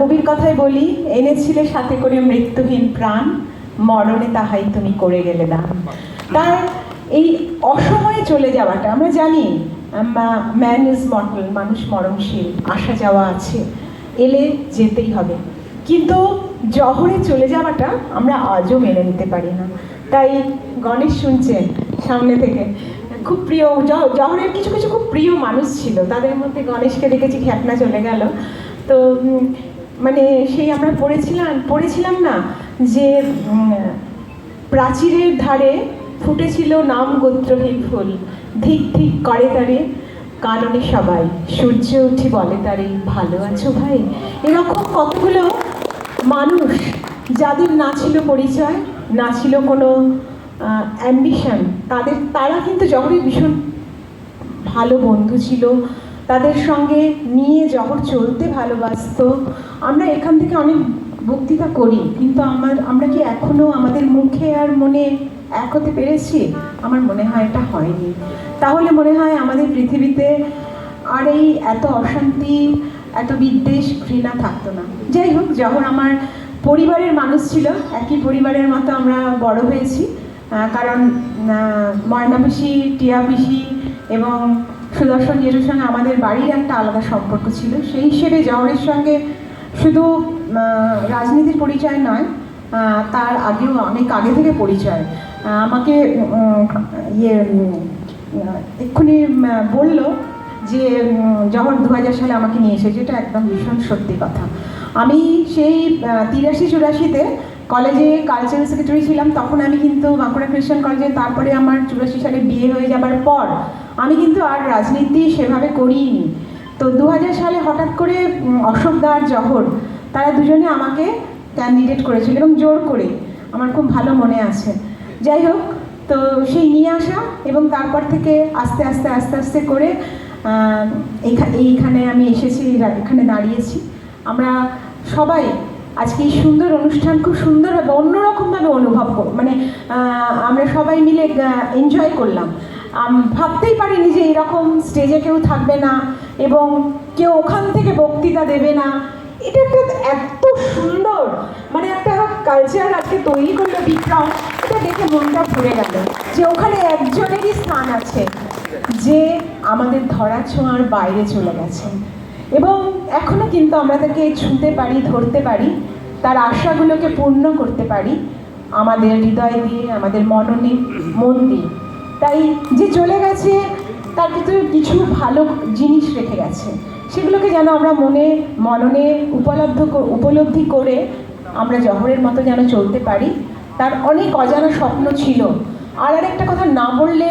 কবির কথায় বলি, এনেছিলে সাথে করে মৃত্যুহীন প্রাণ, মরণে তাহাই তুমি করে গেলে দান তার এই অসময়ে চলে যাওয়াটা, আমরা জানি ম্যান ইজ মর্টাল মানুষ মরণশীল, আসা যাওয়া আছে, এলে যেতেই হবে। কিন্তু জহরে চলে যাওয়াটা আমরা আজও মেনে নিতে পারি না। তাই গণেশ শুনছেন সামনে থেকে, খুব প্রিয় জহরের কিছু কিছু খুব প্রিয় মানুষ ছিল, তাদের মধ্যে গণেশকে দেখেছি খ্যাপনা চলে গেল। তো মানে সেই আমরা পড়েছিলাম পড়েছিলাম না যে প্রাচীরের ধারে ফুটেছিল নাম গোত্রহীন ফুল। ধিক ধিক করে তারে কারণে সবাই। সূর্য উঠি বলে তারে, ভালো আছো ভাই? এরকম কতগুলো মানুষ যাদের না ছিল পরিচয়, না ছিল কোনো অ্যাম্বিশন তাদের, তারা কিন্তু যখনই ভীষণ ভালো বন্ধু ছিল তাদের সঙ্গে নিয়ে যখন চলতে ভালোবাসতো। আমরা এখান থেকে অনেক বক্তৃতা করি কিন্তু আমার আমরা কি এখনও আমাদের মুখে আর মনে এক হতে পেরেছি? আমার মনে হয় এটা হয়নি। তাহলে মনে হয় আমাদের পৃথিবীতে আর এই এত অশান্তি এত বিদ্বেষ ঘৃণা থাকতো না। যাই হোক যখন আমার পরিবারের মানুষ ছিল একই পরিবারের মতো আমরা বড় হয়েছি কারণ আহ, ময়না পিসি টিয়া পিসি এবং সুদর্শন জেঠুর সঙ্গে আমাদের বাড়ির একটা আলাদা সম্পর্ক ছিল। সেই হিসেবে জহরের সঙ্গে শুধু রাজনীতির পরিচয় নয় তার আগেও অনেক আগে থেকে পরিচয়। আমাকে ইয়ে এক্ষুনি বলল যে যখন দু হাজার সালে আমাকে নিয়ে এসেছে এটা একদম ভীষণ সত্যি কথা। আমি সেই তিরাশি চুরাশিতে কলেজে কালচারাল সেক্রেটারি ছিলাম, তখন আমি কিন্তু বাঁকুড়া খ্রিস্টান কলেজে, তারপরে আমার চুরাশি সালে বিয়ে হয়ে যাবার পর আমি কিন্তু আর রাজনীতি সেভাবে করিনি। তো দু হাজার সালে হঠাৎ করে অশোক দার জহর, তারা দুজনে আমাকে ক্যান্ডিডেট করেছিল এবং জোর করে। আমার খুব ভালো মনে আছে। যাই হোক, তো সেই নিয়ে আসা এবং তারপর থেকে আস্তে আস্তে আস্তে আস্তে করে এইখা- এইখানে আমি এসেছি এখানে দাঁড়িয়েছি। আমরা সবাই আজকে এই সুন্দর অনুষ্ঠান খুব সুন্দরভাবে, অন্যরকমভাবে অনুভব মানে আমরা সবাই মিলে এনজয় করলাম। ভাবতেই পারিনি যে এরকম স্টেজে কেউ থাকবে না এবং কেউ ওখান থেকে বক্তৃতা দেবে না। এটা একটা এত সুন্দর মানে একটা কালচার আজকে তৈরি করল বিক্রম এটা দেখে মনটা ভরে গেল যে ওখানে একজনেরই স্থান আছে যে আমাদের ধরা ছোঁয়ার বাইরে চলে গেছে। এবং এখনও কিন্তু আমরা তাকে ছুঁতে পারি, ধরতে পারি, তার আশাগুলোকে পূর্ণ করতে পারি, আমাদের হৃদয় দিয়ে, আমাদের মননে মন দিয়ে। তাই যে চলে গেছে, তার ভিতরে কিছু ভালো জিনিস রেখে গেছে। সেগুলোকে যেন আমরা মনে, মননে উপলব্ধ উপলব্ধি করে আমরা জহরের মতো যেন চলতে পারি, তার অনেক অজানা স্বপ্ন ছিল। আর আরেকটা কথা না বললে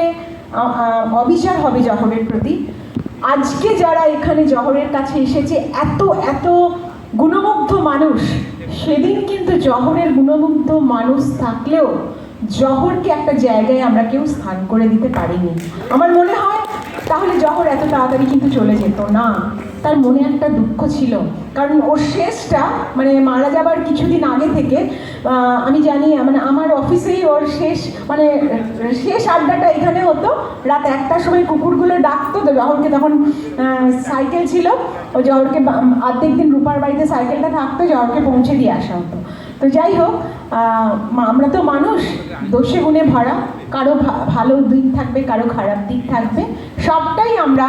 অবিচার হবে জহরের প্রতি। আজকে যারা এখানে জহরের কাছে এসেছে, এত এত গুণমুগ্ধ মানুষ, সেদিন কিন্তু জহরের গুণমুগ্ধ মানুষ থাকলেও জহরকে একটা জায়গায় আমরা কেউ স্থান করে দিতে পারিনি। আমার মনে হয় তাহলে জহর এত তাড়াতাড়ি কিন্তু চলে যেত না। তার মনে একটা দুঃখ ছিল। কারণ ওর শেষটা মানে মারা যাবার কিছুদিন আগে থেকে আমি জানি মানে আমার অফিসেই ওর শেষ মানে শেষ আড্ডাটা এখানে হতো। রাত একটার সময় কুকুরগুলো ডাকতো, তো জহরকে তখন সাইকেল ছিল। ও জহরকে অর্ধেক দিন রূপার বাড়িতে সাইকেলটা থাকতো, জহরকে পৌঁছে দিয়ে আসা হতো। তো যাই হোক আমরা তো মানুষ, দোষে গুণে ভরা, কারও ভালো দিক থাকবে, কারও খারাপ দিক থাকবে। সবটাই আমরা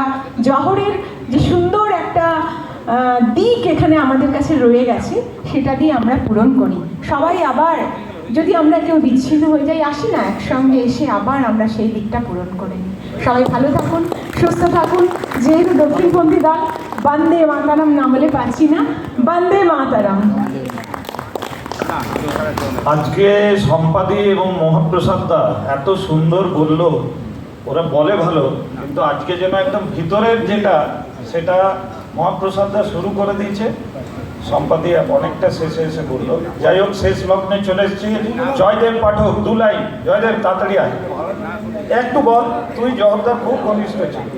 জহরের যে সুন্দর একটা দিক এখানে আমাদের কাছে রয়ে গেছে, সেটা দিয়ে আমরা পূরণ করি। সবাই আবার, যদি আমরা কেউ বিচ্ছিন্ন হয়ে যাই, আসি না, একসঙ্গে এসে আবার আমরা সেই দিকটা পূরণ করে। সবাই ভালো থাকুন, সুস্থ থাকুন। যেহেতু দক্ষিণপন্থী দল বন্দে মাতারাম, না বলে পাচ্ছি না। বন্দে মাতারাম। আজকে সম্পাদী এবং মহাপ্রসাদ দা এত সুন্দর বলল, ওরা বলে ভালো, কিন্তু আজকে যেন একদম ভিতরের যেটা, সেটা মহাপ্রসাদ দা শুরু করে দিয়েছে। সম্পাদী অনেকটা শেষে এসে বলল, যাই হোক, শেষ লগ্নে চলে এসেছি। জয়দেব পাঠক দুলাই জয়দেব, তাড়াতাড়ি আয়। একটু বল, তুই জগদ্দার খুব ঘনিষ্ঠ ছিলি।